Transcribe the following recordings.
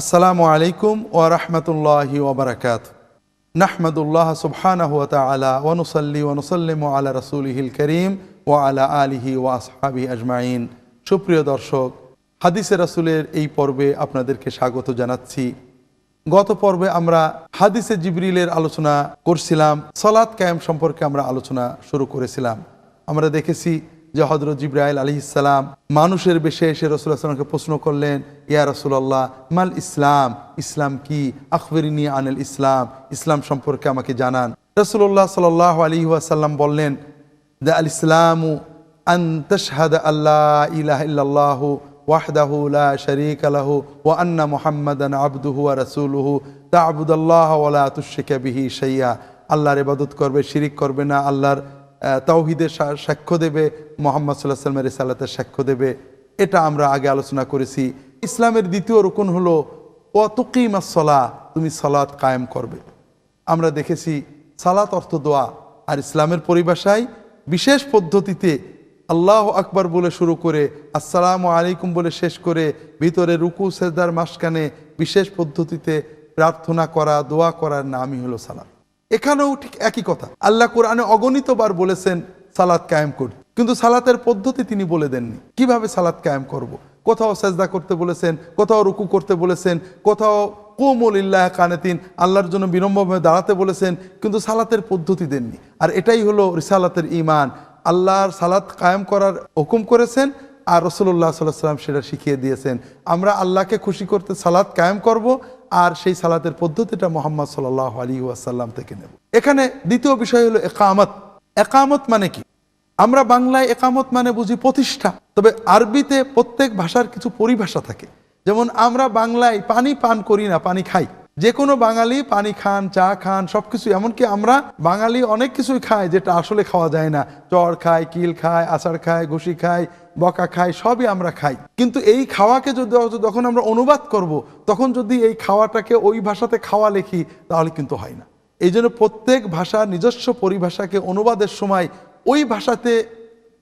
আসসালামু আলাইকুম ওয়া রাহমাতুল্লাহি ওয়া বারাকাতুহু নাহমাদুল্লাহ সুবহানাহু নুসাল্লি ওয়া নুসাল্লিমু আলা রাসূলিহিল কারীম ওয়া আলা আলিহি ওয়া আসহাবিহি আজমাইন। সুপ্রিয় দর্শক, হাদিসে রাসূলের এই পর্বে আপনাদেরকে স্বাগত জানাচ্ছি। গত পর্বে আমরা হাদিসে জিবরিলের আলোচনা করছিলাম সলাৎ কায়েম সম্পর্কে আমরা আলোচনা শুরু করেছিলাম। আমরা দেখেছি যে হজরত জিব্রাইল আলী ইসলাম মানুষের বেশে এসে রসুল্লাহামকে প্রশ্ন করলেন, ইয়া রসুল্লাহ মাল ইসলাম? ইসলাম কি? আখবরিনী আনিল ইসলাম। ইসলাম সম্পর্কে আমাকে জানান। রসুল্লাহ সাল আলী ওয়াসাল্লাম বললেন দ্য আল ইসলামু আন আল্লাহ ইলাহ ওয়াহদাহু লা শারীকা লাহু ওয়া আন্না মুহাম্মাদান আবদুহু ওয়া রাসূলুহু। তা'বুদাল্লাহ ওয়া লা তুশরিকা বিহি শাইয়্যা আল্লাহর ইবাদত করবে, শিরিক করবে না, আল্লাহর তাওহীদের সাক্ষ্য দেবে, মোহাম্মদ সাল্লাহ সাল্লামের রিসালাতের সাক্ষ্য দেবে। এটা আমরা আগে আলোচনা করেছি। ইসলামের দ্বিতীয় রুকন হলো ও তুকিমাসলা তুমি সালাত কায়েম করবে। আমরা দেখেছি সালাত অর্থ দোয়া, আর ইসলামের পরিভাষায় বিশেষ পদ্ধতিতে আল্লাহ আকবার বলে শুরু করে, আসসালামু আলাইকুম বলে শেষ করে, ভিতরে রুকু, সেজদার মাসখানে বিশেষ পদ্ধতিতে প্রার্থনা করা, দোয়া করার নামই হলো সালাত। এখানেও ঠিক একই কথা। আল্লাহ কোরআনে অগণিতবার বলেছেন, সালাত কায়েম করি। কিন্তু সালাতের পদ্ধতি তিনি বলে দেননি। কীভাবে সালাত কায়েম করব। কোথাও সেজদা করতে বলেছেন, কোথাও রুকু করতে বলেছেন, কোথাও কুমুলিল্লাহ কানেতিন, আল্লাহর জন্য বিনম্রভাবে দাঁড়াতে বলেছেন, কিন্তু সালাতের পদ্ধতি দেননি। আর এটাই হলো রিসালাতের ইমান আল্লাহর সালাত কায়েম করার হুকুম করেছেন আর রসুল্লাহ সাল্লাহ সাল্লাম সেটা শিখিয়ে দিয়েছেন। আমরা আল্লাহকে খুশি করতে সালাত কায়েম করব আর সেই সালাতের পদ্ধতিটা মোহাম্মদ সাল্লাহ আলী ওয়াসাল্লাম থেকে নেব। এখানে দ্বিতীয় বিষয় হলো একামত। একামত মানে কি? আমরা বাংলায় একামত মানে বুঝি প্রতিষ্ঠা। তবে আরবিতে প্রত্যেক ভাষার কিছু পরিভাষা থাকে। যেমন আমরা বাংলায় পানি পান করি না, পানি খাই। যে কোনো বাঙালি পানি খান, চা খান, সবকিছু, এমনকি আমরা বাঙালি অনেক কিছুই খায় যেটা আসলে খাওয়া যায় না। চড় খায় কিল খায় আচার খায় ঘুষি খায় বকা খায় সবই আমরা খাই। কিন্তু এই খাওয়াকে যদি যখন আমরা অনুবাদ করব, তখন যদি এই খাওয়াটাকে ওই ভাষাতে খাওয়া লেখি, তাহলে কিন্তু হয় না। এই জন্য প্রত্যেক ভাষার নিজস্ব পরিভাষাকে অনুবাদের সময় ওই ভাষাতে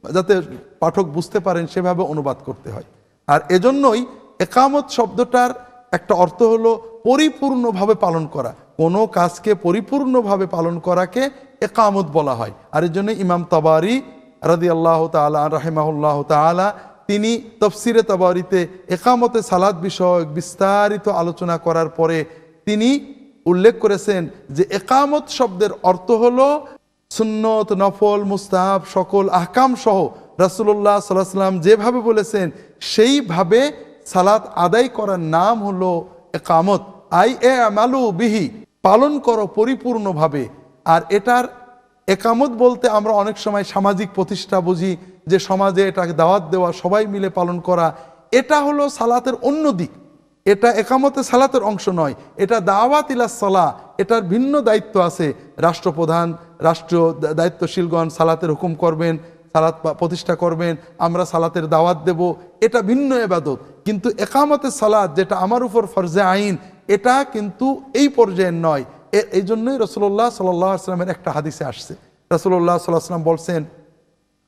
যাতে পাঠক বুঝতে পারেন, সেভাবে অনুবাদ করতে হয়। আর এজন্যই একামত শব্দটার একটা অর্থ হলো পরিপূর্ণভাবে পালন করা। কোনো কাজকে পরিপূর্ণভাবে পালন করাকে একামত বলা হয়। আর এর জন্য ইমাম তাবারি রাদি আল্লাহ তালা রাহেমাহুল্লাহ তালা তিনি তফসিরে তাবারিতে একামতে সালাদ বিষয়ক বিস্তারিত আলোচনা করার পরে তিনি উল্লেখ করেছেন যে একামত শব্দের অর্থ হলো সুন্নত, নফল, মুস্তাহাব সকল আহকাম সহ রাসুল্লাহ সাল্লাহ সাল্লাম যেভাবে বলেছেন, সেইভাবে সালাত আদায় করার নাম হলো একামত, আই এ আমালু বিহি, পালন করো পরিপূর্ণভাবে। আর এটার একামত বলতে আমরা অনেক সময় সামাজিক প্রতিষ্ঠা বুঝি, যে সমাজে এটাকে দাওয়াত দেওয়া, সবাই মিলে পালন করা, এটা হলো সালাতের অন্য দিক। এটা একামতে সালাতের অংশ নয়, এটা দাওয়াত ইলা সালা এটার ভিন্ন দায়িত্ব আছে। রাষ্ট্রপ্রধান রাষ্ট্র দায়িত্বশীলগণ সালাতের হুকুম করবেন সালাত প্রতিষ্ঠা করবেন, আমরা সালাতের দাওয়াত দেব, এটা ভিন্ন এবাদত কিন্তু একামতে সালাত যেটা আমার উপর ফরজে আইন, এটা কিন্তু এই পর্যায়ের নয়। এই জন্যই রসুল্লাহ সাল্লাহ আসলামের একটা হাদিসে আসছে। রসুল্লাহ সাল্লাহ আসলাম বলছেন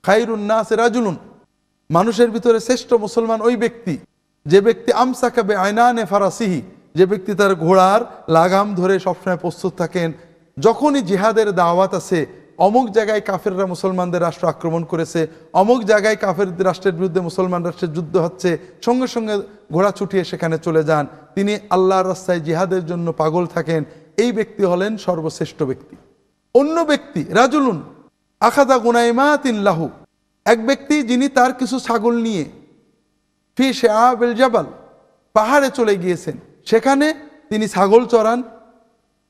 খাইরুন্নাস রাজুলুন মানুষের ভিতরে শ্রেষ্ঠ মুসলমান ওই ব্যক্তি, যে ব্যক্তি আমসাকাবে আয়নানে ফারাসিহি, যে ব্যক্তি তার ঘোড়ার লাগাম ধরে সবসময় প্রস্তুত থাকেন, যখনই জিহাদের দাওয়াত আছে অমুক জায়গায় কাফেররা মুসলমানদের রাষ্ট্র আক্রমণ করেছে, অমুক জায়গায় কাফের রাষ্ট্রের বিরুদ্ধে মুসলমান রাষ্ট্রের যুদ্ধ হচ্ছে, সঙ্গে সঙ্গে ঘোড়া ছুটিয়ে সেখানে চলে যান। তিনি আল্লাহর রাস্তায় জিহাদের জন্য পাগল থাকেন। এই ব্যক্তি হলেন সর্বশ্রেষ্ঠ ব্যক্তি। অন্য ব্যক্তি, রাজুলুন আখাদা গুনাইমাতিন লাহু, এক ব্যক্তি যিনি তার কিছু ছাগল নিয়ে ফি শেআবেল জাবাল পাহাড়ে চলে গিয়েছেন। সেখানে তিনি ছাগল চড়ান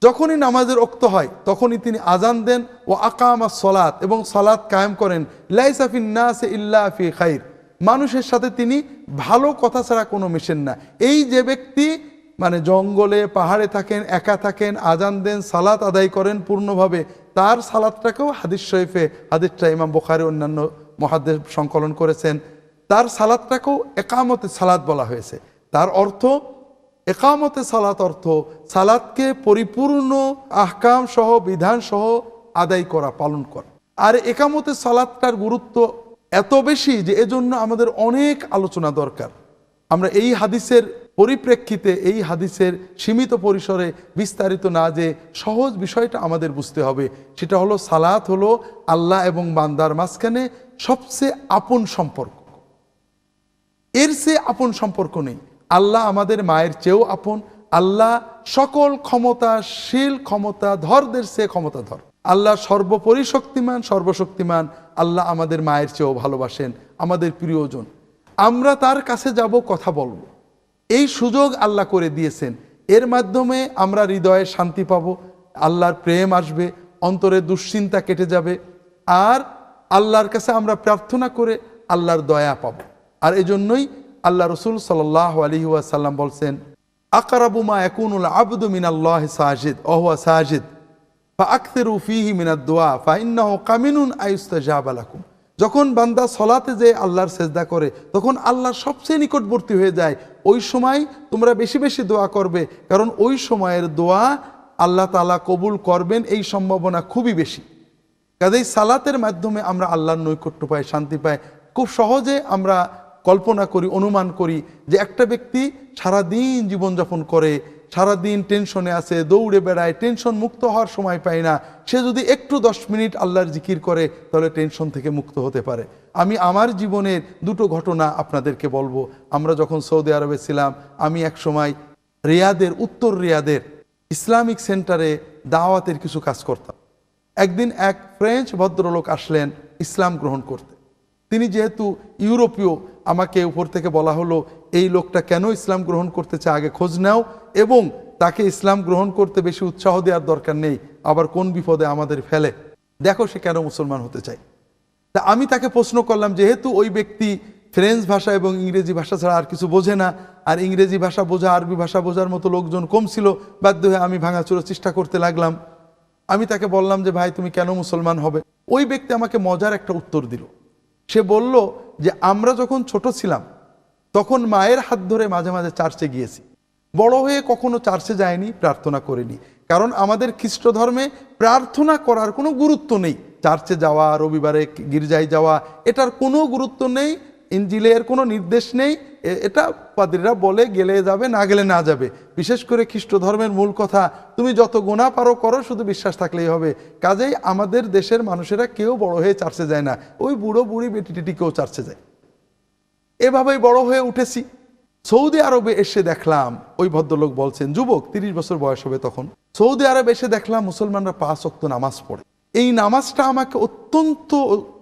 যখনই নামাজের অক্ত হয়, তখনই তিনি আজান দেন ও আকামা সলাত এবং সলাৎ কায়েম করেন। লাইসাফিন নাসে ইল্লা ফি খাইর। মানুষের সাথে তিনি ভালো কথা ছাড়া কোনো মেশেন না। এই যে ব্যক্তি মানে জঙ্গলে, পাহাড়ে থাকেন, একা থাকেন আজান দেন, সালাত আদায় করেন পূর্ণভাবে, তার সালাদটাকেও হাদিস শরীফে হাদিসটা ইমাম বোখারি অন্যান্য মহাদেব সংকলন করেছেন। তার সালাদটাকেও একামতে সালাদ বলা হয়েছে। তার অর্থ একামতে সালাত অর্থ সালাদকে পরিপূর্ণ আহকাম সহ, বিধান সহ আদায় করা, পালন করা। আর একামতে সালাদটার গুরুত্ব এত বেশি যে এজন্য আমাদের অনেক আলোচনা দরকার। আমরা এই হাদিসের পরিপ্রেক্ষিতে, এই হাদিসের সীমিত পরিসরে বিস্তারিত না যে সহজ বিষয়টা আমাদের বুঝতে হবে, সেটা হলো সালাত হলো আল্লাহ এবং বান্দার মাঝখানে সবচেয়ে আপন সম্পর্ক। এর চেয়ে আপন সম্পর্ক নেই। আল্লাহ আমাদের মায়ের চেয়েও আপন। আল্লাহ সকল ক্ষমতাশীল ক্ষমতা ধরদের চেয়ে ক্ষমতাধর। আল্লাহ সর্বোপরি শক্তিমান সর্বশক্তিমান আল্লাহ আমাদের মায়ের চেয়েও ভালোবাসেন আমাদের প্রিয়জন। আমরা তার কাছে যাব, কথা বলব। এই সুযোগ আল্লাহ করে দিয়েছেন। এর মাধ্যমে আমরা হৃদয়ে শান্তি পাবো, আল্লাহর প্রেম আসবে, অন্তরে দুশ্চিন্তা কেটে যাবে, আর আল্লাহর কাছে আমরা প্রার্থনা করে আল্লাহর দয়া পাবো। আর এজন্যই আল্লাহ রসুল সাল্লাহ আলহি ওয়াসাল্লাম বলছেন আকারাবুমা একুনুল আবদু মিনাল্লাহ সাজিদ অহুয়া সাজিদ ফা আখতেরু ফিহি মিনাদ দোয়া ফা ইন্নাহ কামিনুন আয়ুস্তাজাব আলাকুম যখন বান্দা সলাতে যে আল্লাহর সেজদা করে, তখন আল্লাহর সবচেয়ে নিকটবর্তী হয়ে যায়। ওই সময় তোমরা বেশি বেশি দোয়া করবে, কারণ ওই সময়ের দোয়া আল্লাহ তালা কবুল করবেন, এই সম্ভাবনা খুবই বেশি। কাজেই সালাতের মাধ্যমে আমরা আল্লাহর নৈকট্য পাই, শান্তি পাই। খুব সহজে আমরা কল্পনা করি, অনুমান করি যে একটা ব্যক্তি সারাদিন জীবনযাপন করে, সারাদিন টেনশনে আছে, দৌড়ে বেড়ায়, টেনশন মুক্ত হওয়ার সময় পায় না। সে যদি একটু দশ মিনিট আল্লাহর জিকির করে, তাহলে টেনশন থেকে মুক্ত হতে পারে। আমি আমার জীবনের দুটো ঘটনা আপনাদেরকে বলব। আমরা যখন সৌদি আরবে ছিলাম, আমি এক সময় রিয়াদের, উত্তর রিয়াদের ইসলামিক সেন্টারে দাওয়াতের কিছু কাজ করতাম। একদিন এক ফ্রেঞ্চ ভদ্রলোক আসলেন ইসলাম গ্রহণ করতে। তিনি যেহেতু ইউরোপীয় আমাকে উপর থেকে বলা হলো, এই লোকটা কেন ইসলাম গ্রহণ করতে চায়? আগে খোঁজ নাও। এবং তাকে ইসলাম গ্রহণ করতে বেশি উৎসাহ দেওয়ার দরকার নেই, আবার কোন বিপদে আমাদের ফেলে। দেখো সে কেন মুসলমান হতে চায়। তা আমি তাকে প্রশ্ন করলাম, যেহেতু ওই ব্যক্তি ফ্রেঞ্চ ভাষা এবং ইংরেজি ভাষা ছাড়া আর কিছু বোঝে না, আর ইংরেজি ভাষা বোঝা, আরবি ভাষা বোঝার মতো লোকজন কম ছিল, বাধ্য হয়ে আমি ভাঙাচুরো চেষ্টা করতে লাগলাম। আমি তাকে বললাম যে, ভাই, তুমি কেন মুসলমান হবে? ওই ব্যক্তি আমাকে মজার একটা উত্তর দিল। সে বলল যে আমরা যখন ছোট ছিলাম, তখন মায়ের হাত ধরে মাঝে মাঝে চার্চে গিয়েছি। বড় হয়ে কখনো চার্চে যায়নি প্রার্থনা করিনি। কারণ আমাদের খ্রিস্ট ধর্মে প্রার্থনা করার কোনো গুরুত্ব নেই। চার্চে যাওয়া, রবিবারে গির্জায় যাওয়া, এটার কোনো গুরুত্ব নেই, ইঞ্জিলের কোনো নির্দেশ নেই। এটা পাদ্রীরা বলে গেলে যাবে, না গেলে না যাবে। বিশেষ করে খ্রিস্ট ধর্মের মূল কথা, তুমি যত গোনা পারো করো, শুধু বিশ্বাস থাকলেই হবে। কাজেই আমাদের দেশের মানুষেরা কেউ বড় হয়ে চার্চে যায় না। ওই বুড়ো বুড়ি বেটি টেটি কেউ চার্চে যায়। এভাবেই বড় হয়ে উঠেছি। সৌদি আরবে এসে দেখলাম, ওই ভদ্রলোক বলছেন, যুবক, তিরিশ বছর বয়স হবে তখন। সৌদি আরবে এসে দেখলাম, মুসলমানরা পাঁচ অক্ত নামাজ পড়ে। এই নামাজটা আমাকে অত্যন্ত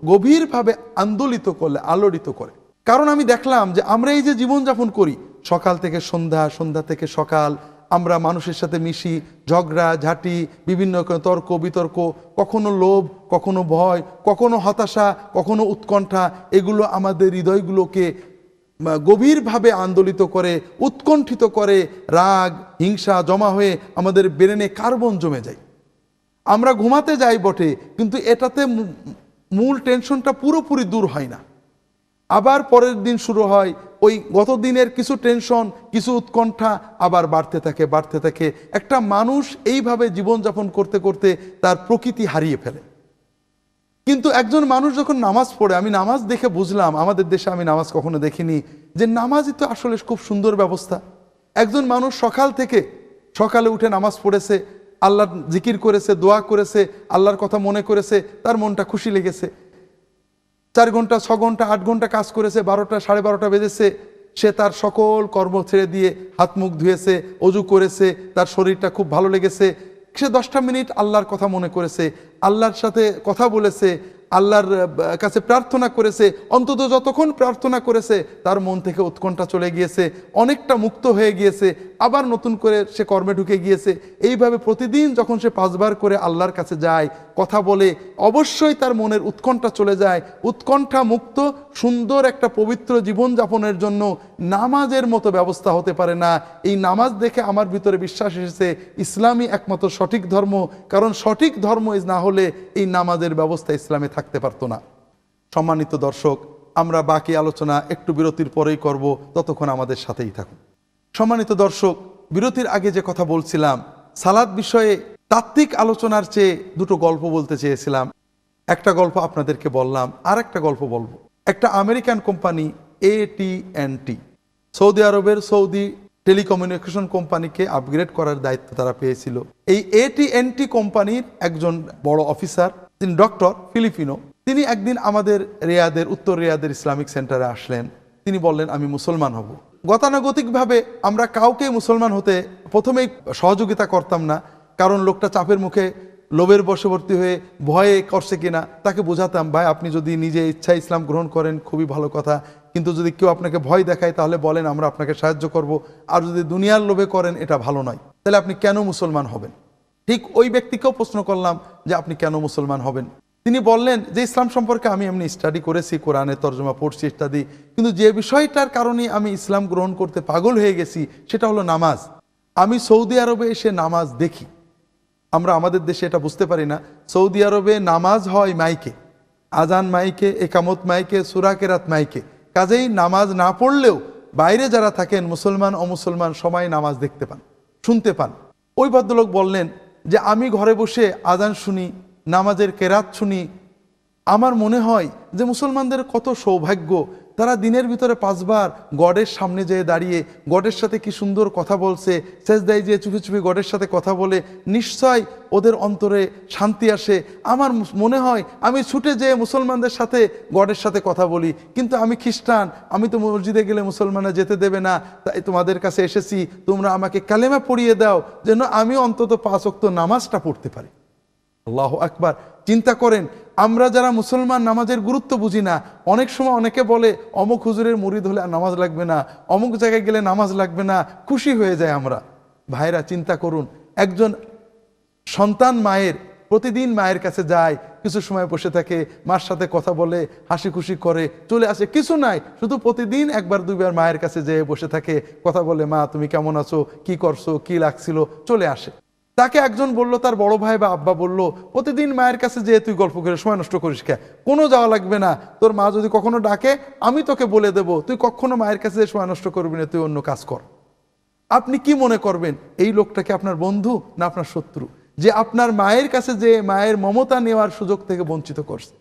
গভীরভাবে আন্দোলিত করলে, আলোড়িত করে। কারণ আমি দেখলাম যে আমরা এই যে জীবনযাপন করি, সকাল থেকে সন্ধ্যা সন্ধ্যা থেকে সকাল, আমরা মানুষের সাথে মিশি, ঝগড়া, ঝাঁটি, বিভিন্ন তর্ক, বিতর্ক, কখনো লোভ, কখনো ভয়, কখনো হতাশা, কখনো উৎকণ্ঠা, এগুলো আমাদের হৃদয়গুলোকে গভীরভাবে আন্দোলিত করে, উৎকণ্ঠিত করে, রাগ, হিংসা জমা হয়ে আমাদের ব্রেনে কার্বন জমে যায়। আমরা ঘুমাতে যাই বটে, কিন্তু এটাতে মূল টেনশনটা পুরোপুরি দূর হয় না। আবার পরের দিন শুরু হয়, ওই গত দিনের কিছু টেনশন কিছু উৎকণ্ঠা আবার বাড়তে থাকে বাড়তে থাকে। একটা মানুষ এইভাবে জীবনযাপন করতে করতে তার প্রকৃতি হারিয়ে ফেলে। কিন্তু একজন মানুষ যখন নামাজ পড়ে, আমি নামাজ দেখে বুঝলাম, আমাদের দেশে আমি নামাজ কখনো দেখিনি, যে নামাজই তো আসলে খুব সুন্দর ব্যবস্থা। একজন মানুষ সকাল থেকে, সকালে উঠে নামাজ পড়েছে, আল্লাহর জিকির করেছে, দোয়া করেছে, আল্লাহর কথা মনে করেছে, তার মনটা খুশি লেগেছে। চার ঘণ্টা, ছ ঘণ্টা, আট ঘণ্টা কাজ করেছে, বারোটা, সাড়ে বারোটা বেজেছে। সে তার সকল কর্ম ছেড়ে দিয়ে হাত মুখ ধুয়েছে, অজু করেছে, তার শরীরটা খুব ভালো লেগেছে। সে দশটা মিনিট আল্লাহর কথা মনে করেছে, আল্লাহর সাথে কথা বলেছে আল্লাহর কাছে প্রার্থনা করেছে, অন্তত যতক্ষণ প্রার্থনা করেছে, তার মন থেকে উৎকণ্ঠা চলে গিয়েছে, অনেকটা মুক্ত হয়ে গিয়েছে, আবার নতুন করে সে কর্মে ঢুকে গিয়েছে। এইভাবে প্রতিদিন যখন সে পাঁচবার করে আল্লাহর কাছে যায়, কথা বলে, অবশ্যই তার মনের উৎকণ্ঠা চলে যায়। উৎকণ্ঠা মুক্ত, সুন্দর একটা পবিত্র জীবনযাপনের জন্য নামাজের মতো ব্যবস্থা হতে পারে না। এই নামাজ দেখে আমার ভিতরে বিশ্বাস এসেছে, ইসলামই একমাত্র সঠিক ধর্ম, কারণ সঠিক ধর্ম না হলে এই নামাজের ব্যবস্থা ইসলামে থাকতে পারতো না। সম্মানিত দর্শক, আমরা বাকি আলোচনা একটু বিরতির পরেই করব, ততক্ষণ আমাদের সাথেই থাকুন। সম্মানিত দর্শক, বিরতির আগে যে কথা বলছিলাম, সালাদ বিষয়ে তাত্ত্বিক আলোচনার চেয়ে দুটো গল্প বলতে চেয়েছিলাম। একটা গল্প আপনাদেরকে বললাম আর একটা গল্প বলব। একটা American company, A T T, Saudi আরবের সৌদি টেলিকমিউনিকেশন কোম্পানিকে আপগ্রেড করার দায়িত্ব তারা পেয়েছিল। এই এটিএনটি কোম্পানির একজন বড় অফিসার তিনি ডক্টর ফিলিপিনো। তিনি একদিন আমাদের রিয়াদের, উত্তর রিয়াদের ইসলামিক সেন্টারে আসলেন। তিনি বললেন, আমি মুসলমান হব। গতানুগতিকভাবে আমরা কাউকে মুসলমান হতে প্রথমেই সহযোগিতা করতাম না, কারণ লোকটা চাপের মুখে লোভের বশবর্তী হয়ে ভয়ে করছে কিনা তাকে বোঝাতাম, ভাই, আপনি যদি নিজে ইচ্ছা ইসলাম গ্রহণ করেন, খুবই ভালো কথা। কিন্তু যদি কেউ আপনাকে ভয় দেখায়, তাহলে বলেন, আমরা আপনাকে সাহায্য করব। আর যদি দুনিয়ার লোভে করেন, এটা ভালো নয়। তাহলে আপনি কেন মুসলমান হবেন? ঠিক ওই ব্যক্তিকেও প্রশ্ন করলাম যে আপনি কেন মুসলমান হবেন? তিনি বললেন যে ইসলাম সম্পর্কে আমি এমনি স্টাডি করেছি, কোরআনের তর্জমা পড়ছি ইত্যাদি, কিন্তু যে বিষয়টার কারণে আমি ইসলাম গ্রহণ করতে পাগল হয়ে গেছি সেটা হলো নামাজ। আমি সৌদি আরবে এসে নামাজ দেখি। আমরা আমাদের দেশে এটা বুঝতে পারি না। সৌদি আরবে নামাজ হয় মাইকে, আজান মাইকে, একামত মাইকে সুরাকেরাত মাইকে। কাজেই নামাজ না পড়লেও বাইরে যারা থাকেন, মুসলমান, অমুসলমান, সবাই নামাজ দেখতে পান, শুনতে পান। ওই ভদ্রলোক বললেন যে আমি ঘরে বসে আজান শুনি, নামাজের কেরাত শুনি, আমার মনে হয় যে মুসলমানদের কত সৌভাগ্য তারা দিনের ভিতরে পাঁচবার গডের সামনে যেয়ে দাঁড়িয়ে গডের সাথে কি সুন্দর কথা বলছে শেষ সেজদায় যেয়ে চুপি চুপি গডের সাথে কথা বলে নিশ্চয় ওদের অন্তরে শান্তি আসে। আমার মনে হয় আমি ছুটে যেয়ে মুসলমানদের সাথে গডের সাথে কথা বলি, কিন্তু আমি খ্রিস্টান, আমি তো মসজিদে গেলে মুসলমানরা যেতে দেবে না, তাই তোমাদের কাছে এসেছি, তোমরা আমাকে কালেমা পড়িয়ে দাও, যেন আমি অন্তত পাঁচ অক্ত নামাজটা পড়তে পারি। আল্লাহ আকবার, চিন্তা করেন আমরা যারা মুসলমান, নামাজের গুরুত্ব বুঝি না, অনেক সময় অনেকে বলে, অমুক হুজুরের মুরিদ হলে নামাজ লাগবে না, অমুক জায়গায় গেলে নামাজ লাগবে না। খুশি হয়ে যায় আমরা। ভাইরা, চিন্তা করুন, একজন সন্তান মায়ের, প্রতিদিন মায়ের কাছে যায়, কিছু সময় বসে থাকে, মার সাথে কথা বলে, হাসি খুশি করে, চলে আসে, কিছু নাই, শুধু প্রতিদিন একবার, দুইবার মায়ের কাছে যেয়ে বসে থাকে, কথা বলে, মা, তুমি কেমন আছো? কি করছ? কি লাগছিল? চলে আসে। তাকে একজন বলল, তার বড় ভাই বা আব্বা বলল, প্রতিদিন মায়ের কাছে যেয়ে তুই গল্প করে সময় নষ্ট করিস কে? কোনো যাওয়া লাগবে না। তোর মা যদি কখনো ডাকে, আমি তোকে বলে দেব। তুই কখনো মায়ের কাছে সময় নষ্ট করবি না, তুই অন্য কাজ কর। আপনি কি মনে করবেন, এই লোকটাকে আপনার বন্ধু না আপনার শত্রু? যে আপনার মায়ের কাছে যে মায়ের মমতা নেওয়ার সুযোগ থেকে বঞ্চিত করছে।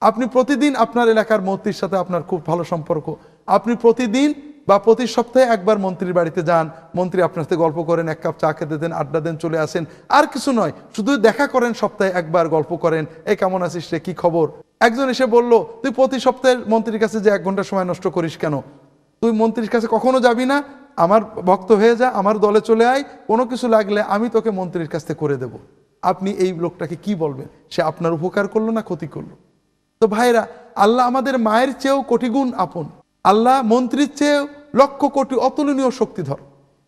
আপনি প্রতিদিন আপনার এলাকার মন্ত্রীর সাথে আপনার খুব ভালো সম্পর্ক। আপনি প্রতিদিন বা প্রতি সপ্তাহে একবার মন্ত্রীর বাড়িতে যান, মন্ত্রী আপনার সাথে গল্প করেন, এক কাপ চা খেতে দেন, আড্ডা দেন, চলে আসেন। আর কিছু নয় শুধু দেখা করেন সপ্তাহে একবার, গল্প করেন এই কেমন আছিস রে, কি খবর? একজন এসে বলল, তুই প্রতি সপ্তাহে মন্ত্রীর কাছে যে এক ঘণ্টা সময় নষ্ট করিস কেন? তুই মন্ত্রীর কাছে কখনো যাবি না, আমার ভক্ত হয়ে যা, আমার দলে চলে আয়, কোনো কিছু লাগলে আমি তোকে মন্ত্রীর কাছ থেকে করে দেব। আপনি এই লোকটাকে কি বলবেন? সে আপনার উপকার করল না ক্ষতি করল? তো ভাইরা আল্লাহ আমাদের মায়ের চেয়েও কোটি গুণ আপন। আল্লাহ মন্ত্রীর চেয়েও লক্ষ কোটি অতুলনীয় শক্তিধর।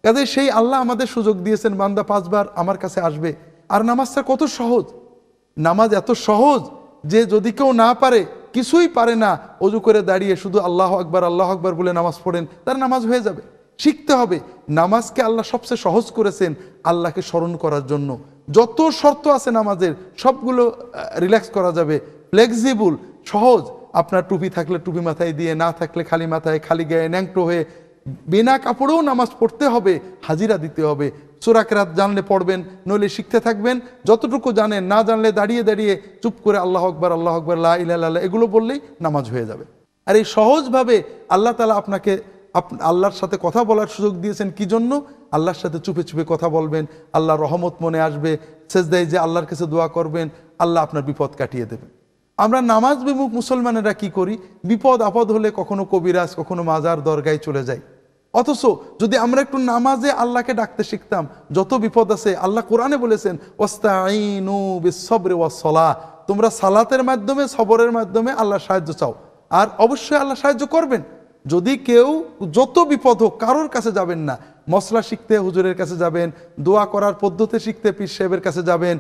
কাজে সেই আল্লাহ আমাদের সুযোগ দিয়েছেন, বান্দা পাঁচবার আমার কাছে আসবে। আর নামাজটা কত সহজ? নামাজ এত সহজ যে যদি কেউ না পারে, কিছুই পারে না, অজু করে দাঁড়িয়ে শুধু আল্লাহ আকবার আল্লাহ আকবার বলে নামাজ পড়েন, তার নামাজ হয়ে যাবে। শিখতে হবে, নামাজকে আল্লাহ সবচেয়ে সহজ করেছেন আল্লাহকে স্মরণ করার জন্য। যত শর্ত আছে নামাজের, সবগুলো রিল্যাক্স করা যাবে। ফ্লেক্সিবল সহজ। আপনার টুপি থাকলে টুপি মাথায় দিয়ে, না থাকলে খালি মাথায়, খালি গায়ে ন্যাংটো হয়ে বিনা কাপড়েও নামাজ পড়তে হবে, হাজিরা দিতে হবে। সুরাকেরাত জানলে পড়বেন, নইলে শিখতে থাকবেন। যতটুকু জানেন, না জানলে দাঁড়িয়ে দাঁড়িয়ে চুপ করে আল্লাহ আকবর আল্লাহ আকবর, লা ইলাহা এগুলো বললেই নামাজ হয়ে যাবে। আর এই সহজভাবে আল্লাহ তালা আপনাকে আপ- আল্লাহর সাথে কথা বলার সুযোগ দিয়েছেন কি জন্য? আল্লাহর সাথে চুপে চুপে কথা বলবেন, আল্লাহর রহমত মনে আসবে। শেষদায় যে আল্লাহর কাছে দোয়া করবেন, আল্লাহ আপনার বিপদ কাটিয়ে দেবেন। আমরা নামাজ বিমুখ মুসলমানেরা কি করি? বিপদ, আপদ হলে কখনো কবিরাজ, কখনো মাজার দরগায় চলে যাই। অথচ যদি আমরা একটু নামাজে আল্লাহকে ডাকতে শিখতাম, যত বিপদ আছে, আল্লাহ কোরআনে বলেছেন ওয়াস্তাইনু বিসসবরি ওয়াসসালাহ তোমরা সালাতের মাধ্যমে, সবরের মাধ্যমে আল্লাহর সাহায্য চাও। আর অবশ্যই আল্লাহ সাহায্য করবেন। যদি কেউ যত বিপদ হোক, কারোর কাছে যাবেন না। মশলা শিখতে হুজুরের কাছে যাবেন, দোয়া করার পদ্ধতি শিখতে পীর সাহেবের কাছে যাবেন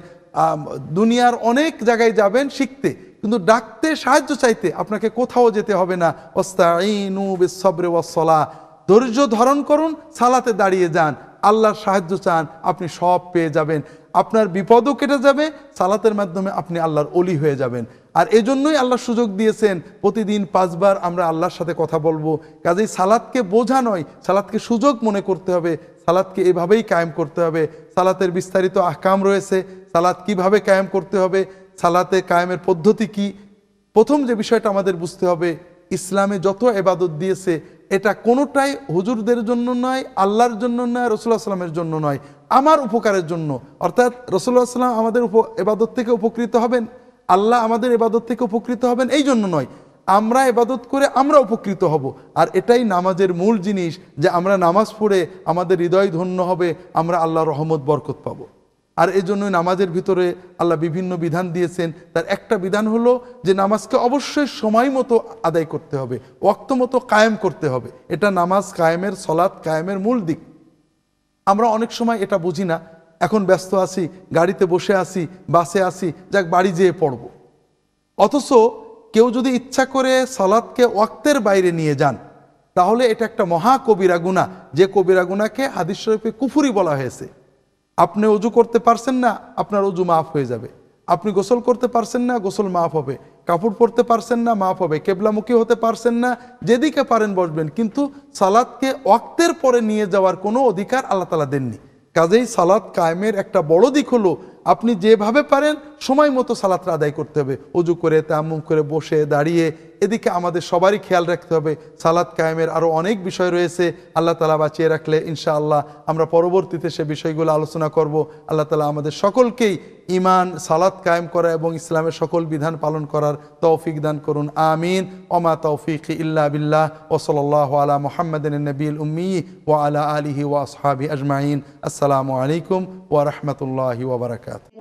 দুনিয়ার অনেক জায়গায় যাবেন শিখতে। কিন্তু ডাকতে সাহায্য চাইতে আপনাকে কোথাও যেতে হবে না। ওস্তাইনু বিসসবরি ওয়াসসালাহ। ধৈর্য ধারণ করুন, সালাতে দাঁড়িয়ে যান। আল্লাহর সাহায্য চান, আপনি সব পেয়ে যাবেন। আপনার বিপদও কেটে যাবে, সালাতের মাধ্যমে আপনি আল্লাহর অলি হয়ে যাবেন। আর এজন্যই আল্লাহ সুযোগ দিয়েছেন, প্রতিদিন পাঁচবার আমরা আল্লাহর সাথে কথা বলব। কাজেই সালাদকে বোঝা নয় সালাদকে সুযোগ মনে করতে হবে। সালাদকে এভাবেই কায়েম করতে হবে। সালাতের বিস্তারিত আহকাম রয়েছে সালাদ কীভাবে কায়েম করতে হবে সালাতে কায়েমের পদ্ধতি কি? প্রথম যে বিষয়টা আমাদের বুঝতে হবে, ইসলামে যত এবাদত দিয়েছে, এটা কোনোটাই হুজুরদের জন্য নয়, আল্লাহর জন্য নয় রসুল্লাহ সাল্লামের জন্য নয়। আমার উপকারের জন্য। অর্থাৎ রসুল্লাহ সাল্লাম আমাদের উপ এবাদত থেকে উপকৃত হবেন। আল্লাহ আমাদের এবাদত থেকে উপকৃত হবেন, এই জন্য নয়। আমরা এবাদত করে আমরা উপকৃত হব। আর এটাই নামাজের মূল জিনিস, যে আমরা নামাজ পড়ে আমাদের হৃদয় ধন্য হবে, আমরা আল্লাহ রহমত, বরকত পাবো। আর এই জন্যই নামাজের ভিতরে আল্লাহ বিভিন্ন বিধান দিয়েছেন। তার একটা বিধান হলো যে নামাজকে অবশ্যই সময় মতো আদায় করতে হবে ওক্ত মতো কায়েম করতে হবে। এটা নামাজ কায়েমের, সলাৎ কায়েমের মূল দিক। আমরা অনেক সময় এটা বুঝি না। এখন ব্যস্ত আছি, গাড়িতে বসে আছি, বাসে আছি, যাক বাড়ি যেয়ে পড়ব। অথচ কেউ যদি ইচ্ছা করে সালাদকে ওয়াক্তের বাইরে নিয়ে যান, তাহলে এটা একটা মহা কবিরা গুণা যে কবিরা গুণাকে হাদিস শরীফে কুফুরি বলা হয়েছে। আপনি অজু করতে পারছেন না, আপনার অজু মাফ হয়ে যাবে। আপনি গোসল করতে পারছেন না, গোসল মাফ হবে। কাপড় পরতে পারছেন না, মাফ হবে। কেবলামুখী হতে পারছেন না, যেদিকে পারেন বসবেন। কিন্তু সালাদকে ওয়াক্তের পরে নিয়ে যাওয়ার কোনো অধিকার আল্লাহ তালা দেননি। কাজেই সালাদ কায়েমের একটা বড় দিক হলো, আপনি যেভাবে পারেন, সময় মতো সালাতটা আদায় করতে হবে। অজু করে, তামুম করে, বসে, দাঁড়িয়ে এদিকে আমাদের সবারই খেয়াল রাখতে হবে। সালাদ কায়েমের আরও অনেক বিষয় রয়েছে। আল্লাহ তালা বাঁচিয়ে রাখলে ইনশাআল্লাহ আমরা পরবর্তীতে সে বিষয়গুলো আলোচনা করব। আল্লাহ তালা আমাদের সকলকেই ইমান সালাদ কায়েম করা এবং ইসলামের সকল বিধান পালন করার তৌফিক দান করুন। আমিন। ওমা তৌফিক ইল্লা বিল্লাহ। ওসলাল্লাহ আলা মোহাম্মদিন নবীল উম্মি ওয়া আলা আলিহি ওয়া আসহাবি আজমাইন। আসসালামু আলাইকুম ওয়া রাহমাতুল্লাহি